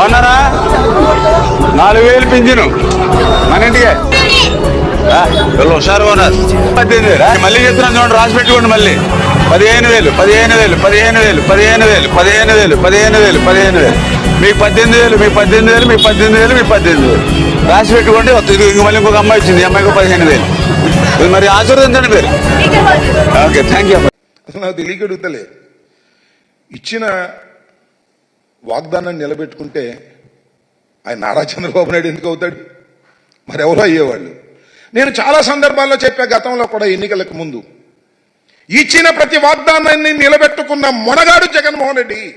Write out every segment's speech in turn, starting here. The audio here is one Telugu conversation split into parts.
బాగున్నారా? నాలుగు వేలు పింఛను. మన ఇంటికే. వీళ్ళు హుషారు ఉన్నారు. పద్దెనిమిది వేలు. మళ్ళీ చెప్తున్నాను చూడండి రాసి పెట్టుకోండి మళ్ళీ. పదిహేను వేలు పదిహేను వేలు పదిహేను వేలు పదిహేను వేలు పదిహేను వేలు పదిహేను వేలు పదిహేను వేలు. మీకు పద్దెనిమిది వేలు మీకు పద్దెనిమిది వేలు మీకు పద్దెనిమిది వేలు మీకు పద్దెనిమిది వేలు. రాసి పెట్టుకోండి వస్తుంది ఇంక మళ్ళీ ఇంకొక అమ్మాయి వచ్చింది. అమ్మాయికి పదిహేను వేలు. ఇది మరి ఆశీర్వదించండి మీరు. ఓకే థ్యాంక్ యూ నాకు తెలియక అడుగుతలే. ఇచ్చిన వాగ్దానాన్ని నిలబెట్టుకుంటే ఆయన నారా చంద్రబాబు నాయుడు ఎందుకు అవుతాడు? మరెవరో అయ్యేవాళ్ళు. నేను చాలా సందర్భాల్లో చెప్పా గతంలో కూడా ఎన్నికలకు ముందు. ఇచ్చిన ప్రతి వాగ్దానాన్ని నిలబెట్టుకున్న మొనగాడు జగన్మోహన్ రెడ్డి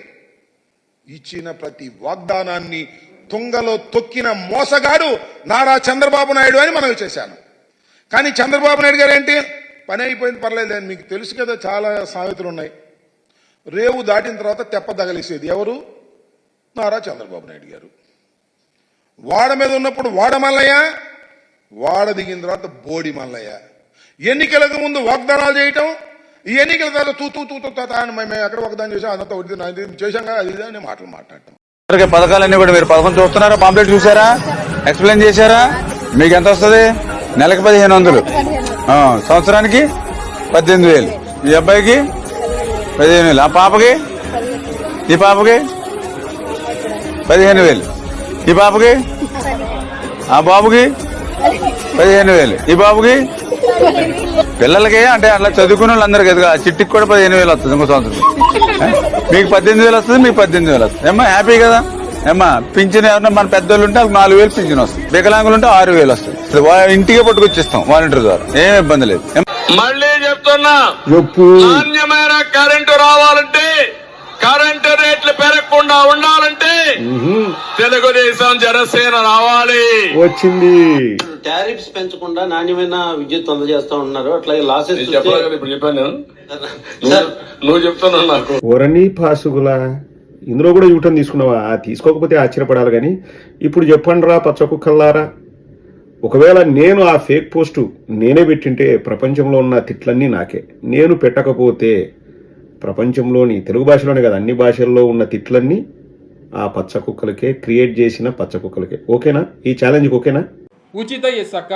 ఇచ్చిన ప్రతి వాగ్దానాన్ని తుంగలో తొక్కిన మోసగాడు నారా చంద్రబాబు నాయుడు అని మనవి చేశాను. కానీ చంద్రబాబు నాయుడు గారు ఏంటి? పని అయిపోయింది పర్లేదు అని మీకు తెలుసు కదా చాలా సామెతలు ఉన్నాయి. రేవు దాటిన తర్వాత తెప్ప తగలేసేది ఎవరు? నారా చంద్రబాబు నాయుడు గారు? వాడ మీద ఉన్నప్పుడు వాడ మల్లయ్య వాడ దిగిన తర్వాత బోడి మల్లయ్య. ఎన్నికలకు ముందు వాగ్దానాలు చేయటం ఈ ఎన్నికల తర్వాత తూ తూ తూ మేము ఎక్కడ వాగ్దానం చేసాం అదంతా ఒకటి చేశాం కదా అది ఇది అని మాటలు మాట్లాడటం. పథకాలన్నీ కూడా మీరు పథకం చూస్తున్నారా? పాంప్లెట్ చూసారా ఎక్స్ప్లెయిన్ చేశారా? మీకు ఎంత వస్తుంది? నెలకు పదిహేను వందలు. సంవత్సరానికి పద్దెనిమిది వేలు. ఈ అబ్బాయికి పదిహేను వేలు. ఆ పాపకి? ఈ పాపకి? పదిహేను వేలు. ఈ పాపకి ఆ బాబుకి? పదిహేను వేలు. ఈ బాబుకి? పిల్లలకి అంటే అట్లా చదువుకున్న వాళ్ళందరికీ ఎదుగు ఆ చిట్టికి కూడా పదిహేను వేలు వస్తుంది ఇంకో సంవత్సరం? మీకు పద్దెనిమిది వేలు వస్తుంది మీకు పద్దెనిమిది వేలు వస్తుంది. ఏమ్మా హ్యాపీ కదా? ఏమ్మా పింఛన్ ఎవరన్నా మన పెద్దోళ్ళు ఉంటే వాళ్ళకి నాలుగు వేలు పింఛన్ వస్తుంది. వికలాంగులు ఉంటే ఆరు వేలు వస్తుంది. ఇంటికే పట్టుకొచ్చిస్తాం వాలంటీర్ ద్వారా. ఏం ఇబ్బంది లేదు. మళ్ళీ చెప్తున్నా. నాణ్యమైన కరెంటు రావాలంటే కరెంటు రేట్లు పెరగకుండా ఉండాలంటే తెలుగుదేశం జనసేన రావాలి. వచ్చింది. టారిఫ్స్ పెంచకుండా నాణ్యమైన విద్యుత్ అందజేస్తా ఉన్నారు. అట్లాగే లాసెస్ ఇప్పుడు చెప్పాను నువ్వు చెప్తున్నావు నాకు. పాసుగులా ఇందులో కూడా యూటర్న్ తీసుకున్నావా? తీసుకోకపోతే ఆశ్చర్యపడాలి కానీ ఇప్పుడు చెప్పండి రా పచ్చ కుక్కల్లారా. ఒకవేళ నేను ఆ ఫేక్ పోస్టు నేనే పెట్టింటే ప్రపంచంలో ఉన్న తిట్లన్నీ నాకే. నేను పెట్టకపోతే ప్రపంచంలోని తెలుగు భాషలోనే కదా అన్ని భాషల్లో ఉన్న తిట్లన్నీ పచ్చ కుక్కలకే క్రియేట్ చేసిన పచ్చ కుక్కలకే. ఓకేనా? ఈ ఛాలెంజ్కి ఓకేనా? ఉచిత ఇసక.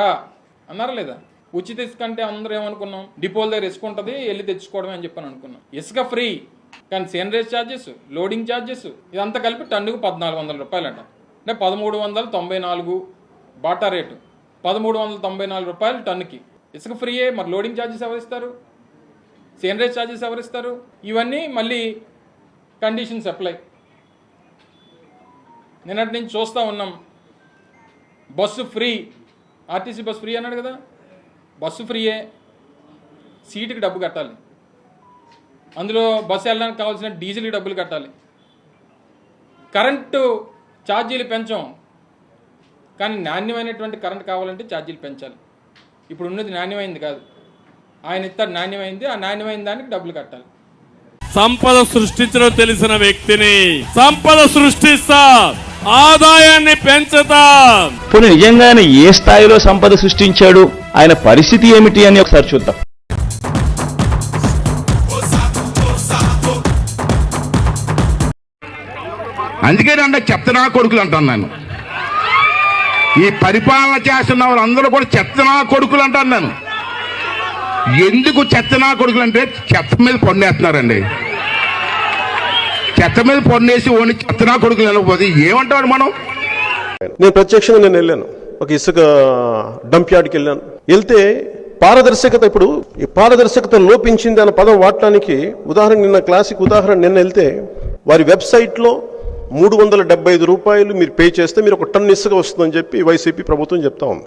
అన్నారా లేదా? ఉచిత ఇసుక అంటే అందరూ ఏమనుకున్నాం? డిపోల దగ్గర ఇసుక ఉంటుంది వెళ్ళి తెచ్చుకోవడమే అని చెప్పని అనుకున్నాం. ఇసుక ఫ్రీ కానీ సేనరేజ్ ఛార్జెస్ లోడింగ్ ఛార్జెస్ ఇదంతా కలిపి టన్నుకు పద్నాలుగు వందల రూపాయలంట. అంటే పదమూడు వందల తొంభై నాలుగు బాటా రేటు. పదమూడు వందల తొంభై నాలుగు రూపాయలు టన్నుకి. ఇసుక ఫ్రీయే మరి లోడింగ్ ఛార్జెస్ ఎవరిస్తారు సేనరేజ్ ఛార్జెస్ ఎవరిస్తారు ఇవన్నీ మళ్ళీ కండిషన్స్ అప్లై నిన్నటి నుంచి చూస్తూ ఉన్నాం. Bus free. RTC bus free అన్నాడు కదా? బస్సు ఫ్రీయే. సీటుకి డబ్బు కట్టాలి. అందులో బస్సు వెళ్ళడానికి కావాల్సిన డీజిల్కి డబ్బులు కట్టాలి. కరెంటు ఛార్జీలు పెంచాం. కానీ నాణ్యమైనటువంటి కరెంట్ కావాలంటే ఛార్జీలు పెంచాలి. ఇప్పుడు ఉన్నది నాణ్యమైంది కాదు. ఆయన ఇస్తారు నాణ్యమైంది. ఆ నాణ్యమైన దానికి డబ్బులు కట్టాలి. సంపద సృష్టించడం తెలిసిన వ్యక్తిని సంపద సృష్టిస్తా. ఆదాయాన్ని పెంచుతా. పోనీ నిజంగానే ఏ స్థాయిలో సంపద సృష్టించాడు? ఆయన పరిస్థితి ఏమిటి అని ఒకసారి చూద్దాం. అందుకే అంటే చెత్తనా కొడుకులు అంటాను నేను ఈ పరిపాలన చేస్తున్న వాళ్ళందరూ కూడా చెత్తనా కొడుకులు అంటాను నేను ఎందుకు చెత్తనా కొడుకులు అంటే చెత్త మీద పన్నేస్తున్నారండి చెత్త మీద పొన్నేసి ఓని చెత్తనా కొడుకులు వెళ్ళకపోతే ఏమంటాడు మనం? నేను ప్రత్యక్షంగా నేను వెళ్ళాను. ఒక ఇసుక డంప్ యార్డ్కి వెళ్ళాను. వెళ్తే పారదర్శకత ఇప్పుడు ఈ పారదర్శకత లోపించింది అన్న పదం వాడటానికి ఉదాహరణ నిన్న క్లాసిక్ ఉదాహరణ నిన్న వెళ్తే వారి వెబ్సైట్లో మూడు వందల డెబ్బై ఐదు రూపాయలు మీరు పే చేస్తే మీరు ఒక టన్ ఇసుక వస్తుందని చెప్పి వైసీపీ ప్రభుత్వం చెప్తా ఉంది.